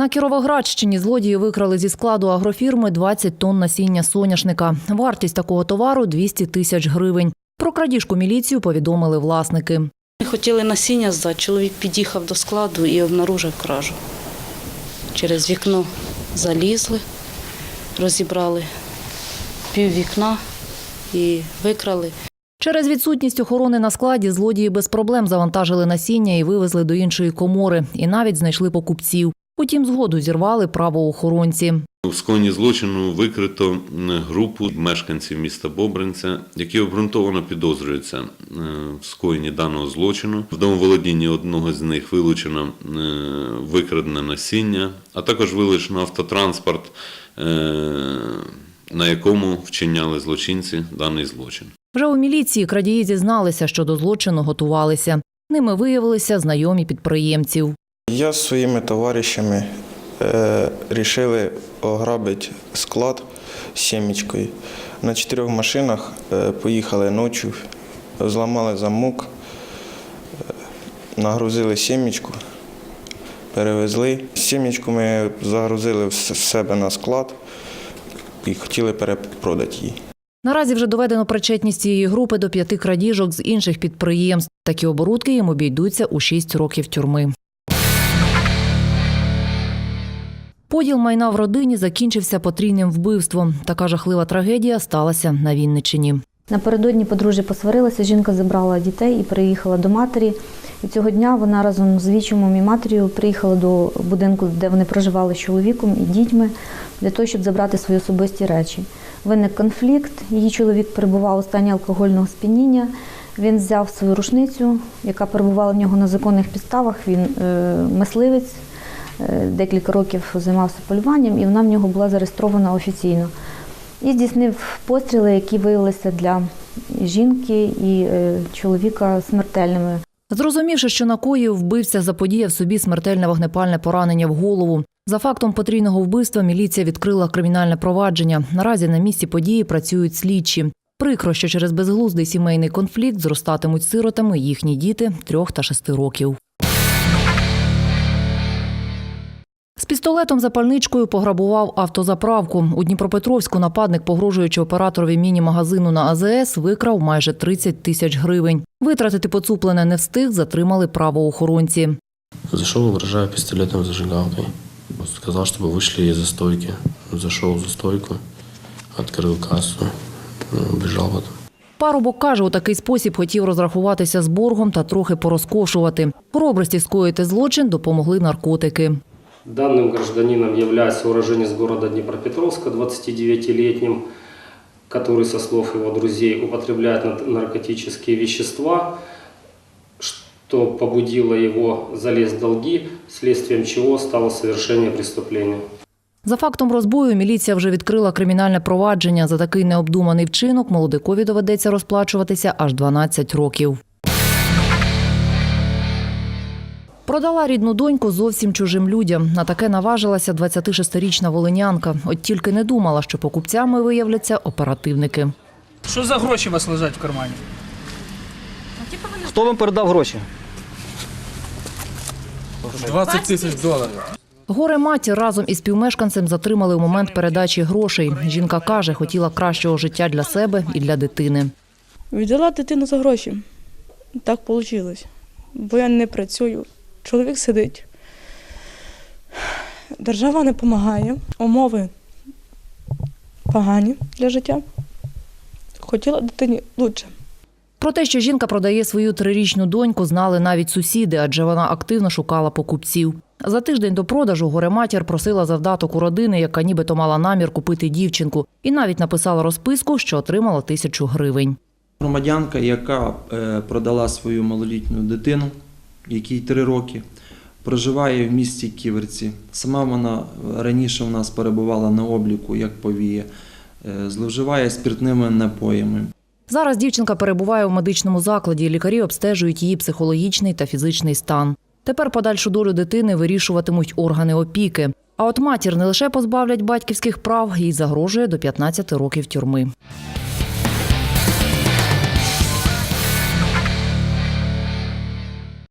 На Кіровоградщині злодії викрали зі складу агрофірми 20 тонн насіння соняшника. Вартість такого товару 200 тисяч гривень. Про крадіжку міліцію повідомили власники. Ми хотіли насіння здати. Чоловік під'їхав до складу і обнаружив кражу. Через вікно залізли, розібрали пів вікна і викрали. Через відсутність охорони на складі злодії без проблем завантажили насіння і вивезли до іншої комори, і навіть знайшли покупців. Утім, згоду зірвали правоохоронці. У скоєнні злочину викрито групу мешканців міста Бобринця, які обґрунтовано підозрюються е, в скоєнні даного злочину. В домоволодінні одного з них вилучено е, викрадене насіння, а також вилучено автотранспорт, е, на якому вчиняли злочинці даний злочин. Вже у міліції крадії зізналися, що до злочину готувалися. Ними виявилися знайомі підприємців. Я з своїми товаришами е, рішили ограбити склад з. На чотирьох машинах е, поїхали ночі, зламали замок, е, нагрузили сімечку, перевезли. Сімечку ми загрузили в себе на склад і хотіли перепродати її. Наразі вже доведено причетність цієї групи до п'яти крадіжок з інших підприємств. Такі оборудки їм обійдуться у шість років тюрми. Поділ майна в родині закінчився потрійним вбивством. Така жахлива трагедія сталася на Вінниччині. Напередодні подружжя посварилася, жінка забрала дітей і приїхала до матері. І цього дня вона разом з вічимом і матір'ю приїхала до будинку, де вони проживали з чоловіком і дітьми, для того, щоб забрати свої особисті речі. Виник конфлікт. Її чоловік перебував у стані алкогольного сп'яніння. Він взяв свою рушницю, яка перебувала в нього на законних підставах. Він е, мисливець, декілька років займався полюванням, і вона в нього була зареєстрована офіційно. І здійснив постріли, які виявилися для жінки і е, чоловіка смертельними. Зрозумівши, що накоїв, вбивця заподіяв собі смертельне вогнепальне поранення в голову. За фактом потрійного вбивства міліція відкрила кримінальне провадження. Наразі на місці події працюють слідчі. Прикро, що через безглуздий сімейний конфлікт зростатимуть сиротами їхні діти трьох та шести років. З пістолетом запальничкою пограбував автозаправку. У Дніпропетровську нападник, погрожуючи операторові міні-магазину на АЗС, викрав майже 30 тисяч гривень. Витратити поцуплене не встиг, затримали правоохоронці. Зашел, угрожая пистолетом зажигалкой. Сказал, чтобы вышли из застойки. Зашел в застойку, открыл кассу, ну, убежал потом. Парубок каже, у такий спосіб хотів розрахуватися з боргом та трохи порозкошувати. Хоробрості скоїти злочин допомогли наркотики. Данным гражданином является уроженец города Днепропетровска, 29-летним, который, со слов его друзей, употребляет нар- наркотические вещества, что побудило его залезть в долги, следствием чего стало совершение преступления. За фактом розбою міліція вже відкрила кримінальне провадження. За такий необдуманий вчинок молодикові доведеться розплачуватися аж 12 років. Продала рідну доньку зовсім чужим людям. На таке наважилася 26-річна волинянка. От тільки не думала, що покупцями виявляться оперативники. Що за гроші у вас лежать в кармані? Хто вам передав гроші? 20 тисяч доларів. Горе матір разом із співмешканцем затримали у момент передачі грошей. Жінка каже, хотіла кращого життя для себе і для дитини. Віддала дитину за гроші. Так вийшло. Бо я не працюю. Чоловік сидить. Держава не допомагає. Умови погані для життя. Хотіла дитині краще. Про те, що жінка продає свою трирічну доньку, знали навіть сусіди, адже вона активно шукала покупців. За тиждень до продажу горематір просила завдаток у родини, яка нібито мала намір купити дівчинку, і навіть написала розписку, що отримала тисячу гривень. Громадянка, яка е, продала свою малолітню дитину, якій три роки, проживає в місті Ківерці. Сама вона раніше у нас перебувала на обліку як повія, е, зловживає спиртними напоями. Зараз дівчинка перебуває у медичному закладі. Лікарі обстежують її психологічний та фізичний стан. Тепер подальшу долю дитини вирішуватимуть органи опіки. А от матір не лише позбавлять батьківських прав, їй загрожує до 15 років тюрми.